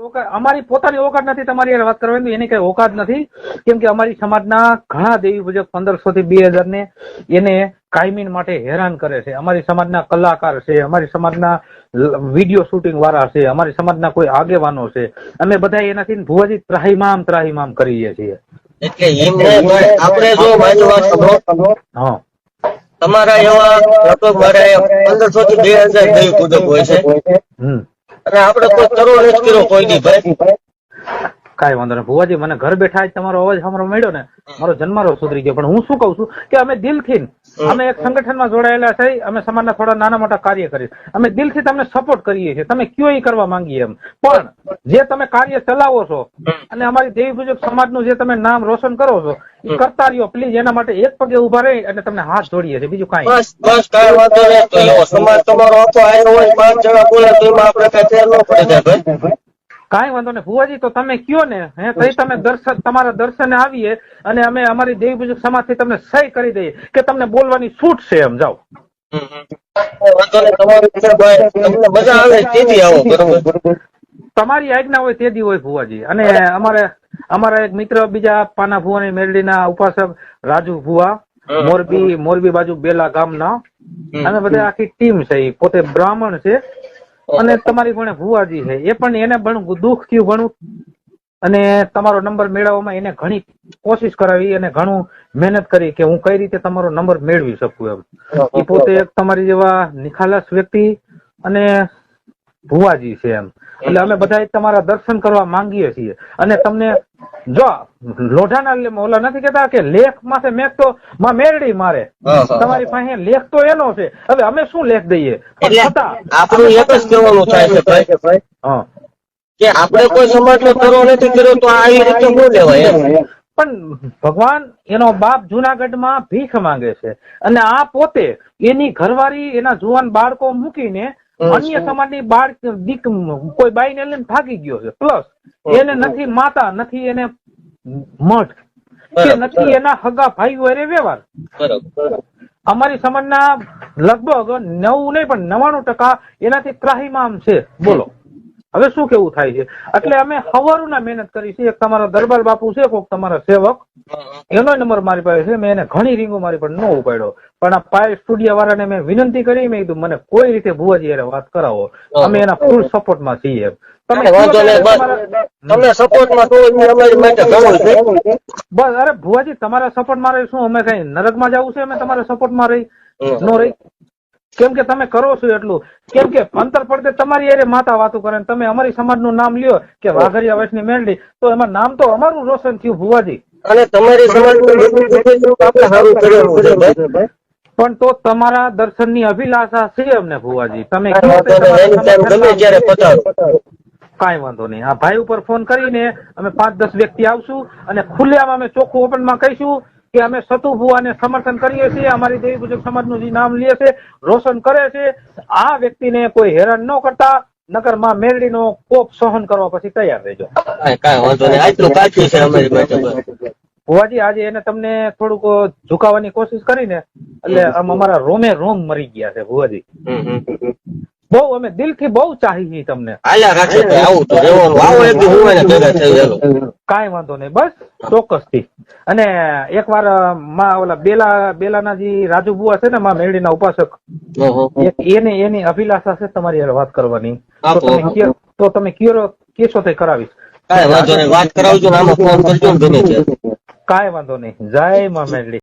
અમારી પોતાની ઓકાત નથી તમારી વાત કરવાની એની કઈ ઓકાત નથી. કેમ કે અમારી સમાજના ઘણા દેવી પૂજક પંદરસો થી બે હજાર ને એને કાયમીન માટે હેરાન કરે છે. અમારી સમાજના કલાકાર છે અમારી સમાજના વીડિયો શૂટિંગ વાળા છે અમારી સમાજના કોઈ આગેવાનો છે. અમે બધા એનાથી ભુવાજી ત્રાહીમામ ત્રાહીમામ કરીએ છીએ. એટલે આપણે જો હા. તમારા એવા લગભગ મારે પંદરસો થી બે હજાર દેવી પૂજક હોય છે. અને આપડે કોઈ કરવો નથી કર્યો કોઈ ની ભાઈ કાંઈ વાંધો નહીં. ભુવાજી મને ઘર બેઠા જ તમારો અવાજ સાંભળવા મળ્યો ને મારો જન્મારો સુધરી ગયો. પણ હું શું કહું છું કે અમે દિલથી અમે એક સંગઠનમાં જોડાયેલા છે અમે સમાજના થોડા નાના મોટા કાર્ય કરીએ. અમે દિલથી તમને સપોર્ટ કરીએ છીએ. તમે કયો એ કરવા માંગીએ એમ. પણ જે તમે કાર્ય ચલાવો છો અને અમારી દેવી પૂજક સમાજનું જે તમે નામ રોશન કરો છો એ કરતા રહ્યો પ્લીઝ એના માટે એક પગે ઊભા રહી અને તમને હાથ જોડીએ છીએ. બીજું કાંઈ બસ બસ કાંઈ વાંધો નહીં. સમાજ તમારો આખો આવ્યો હોય પાંચ જણા બોલે તો એમાં આપણે કઈ ફેર ન પડે ભાઈ. કાંઈ વાંધો નહીં. ભુવાજી તો તમે કયો ને? હે તઈ તમે દર્શન તમારા દર્શને આવીએ અને અમે અમારી દેવી પૂજક સમાજથી તમને સહી કરી દઈએ કે તમને બોલવાની છૂટ છે એમ. જાઓ. હમ, હમ. વાંધો નહીં તમારી ઈચ્છા ભાઈ તમને મજા આવે તેથી આવો બરોબર તમારી આજ્ઞા હોય તે દી હોય ભુવાજી. અને અમારે અમારા એક મિત્ર બીજા પાના ભુવાની મેરડીના ઉપાસક રાજુ ભુવા મોરબી મોરબી બાજુ બેલા ગામના. ના અમે બધા આખી ટીમ છે. પોતે બ્રાહ્મણ છે. અને તમારી પણ ભુવાજી છે. એ પણ એને ઘણું દુઃખ થયું ઘણું. અને તમારો નંબર મેળવવામાં એને ઘણી કોશિશ કરાવી અને ઘણું મહેનત કરી કે હું કઈ રીતે તમારો નંબર મેળવી શકું એમ. એ પોતે એક તમારી જેવા નિખાલસ વ્યક્તિ અને ભુવાજી છે એમ. એટલે અમે બધા તમારા દર્શન કરવા માંગીએ છીએ. અને તમને જો લોઢાના ઓલા નથી કેતા કે લેખ માથે મેઘ તો માં મેરડી મારે. તમારી પાસે લેખ તો એનો છે. હવે અમે શું લેખ દઈએ? આપણું એક જ કહેવાનું થાય છે ભાઈ. હા. કે આપણે કોઈ સમાજનો કરો નથી કર્યો તો આવી રીતે શું લેવાય પણ ભગવાન એનો બાપ જુનાગઢમાં ભીખ માંગે છે. અને આ પોતે એની ઘરવાળી એના જુવાન બાળકો મૂકીને. અન્ય સમાજની બાળ દીક કોઈ બાઈને લઈને ભાગી ગયો છે. પ્લસ એને નથી માતા નથી એને મઠ કે નથી એના હગા ભાઈઓ અરે વ્યવહાર. બરોબર અમારી સમાજના લગભગ નવ નહીં પણ નવાણું ટકા એનાથી ત્રાહીમામ છે. બોલો. હવે શું કેવું થાય છે? એટલે અમે હવારુના મહેનત કરી છે. એક તમારા દરબાર બાપુ છે કોક તમારા સેવક. એનો નંબર મારી પાસે છે. મેં એને ઘણી રીંગો મારી પણ ન ઉપાડ્યો. પણ આ પાય સ્ટુડિયો વાળાને મેં વિનંતી કરી. મેં કીધું મને કોઈ રીતે ભુવાજી હારે વાત કરાવો. અમે એના ફૂલ સપોર્ટમાં છીએ. તમે કાંઈ બસ. સપોર્ટમાં અરે ભુવાજી તમારા સપોર્ટમાં રહી શું અમે કઈ નરકમાં જવું છે? અમે તમારા સપોર્ટમાં રહી નો રહી. કેમ કે તમે કરો છો એટલું. કેમ કે અંતર પડતે તમારી એરે માતા વાતો કરે તમે અમારી સમાજનું નામ લ્યો કે વાઘરિયા વૈષ્ણવી મેળડી તો એમાં નામ તો અમારું રોશન થયું ભુવાજી. અને તમારી સમાજનું પણ તો તમારા દર્શનની અભિલાષા છે અમને ભુવાજી. તમે કાંઈ વાંધો નહીં, આ ભાઈ ઉપર ફોન કરીને અમે પાંચ દસ વ્યક્તિ આવશું અને ખુલ્લામાં અમે ચોખ્ખું ઓપનમાં કહીશું. કે અમે સતુ ભુવાને સમર્થન કરીએ છીએ અમારી દેવી પૂજક સમાજનું જે નામ લે છે રોશન કરે છે આ વ્યક્તિને કોઈ હેરાન ન કરતા નકરમાં મેરડીનો કોપ સહન કરવા પછી તૈયાર રહેજો. કાંઈ કાંઈ વાંધો નહીં. આટલું કાફી છે અમારી માટે ભુવાજી આજે એને તમને થોડુંક ઝુકાવવાની કોશિશ કરીને એટલે આમ અમારા રોમે રોમ મરી ગયા છે ભુવાજી. બહુ અમે દિલથી બહુ ચાહી તમને. કઈ રાખે આવું તો રહેવાનું. આવો એક હું એને ભેગા થઈ ગયેલો. કાંઈ વાંધો નહીં બસ ચોક્કસથી. અને એકવારમાં ઓલા બેલા બેલાના જે રાજુ બુઆ છે ને માં મેળીના ઉપાસક એને એની અભિલાષા છે તમારી હારે વાત કરવાની. તો તમે કયો- તો તમે કયો કેશો તે કરાવીશ. કાંઈ વાંધો નહીં વાત કરાવજો ને આમાં ફોન કરજો ને ગમે ત્યારે કાંઈ વાંધો નહીં. જય માં મેરડી.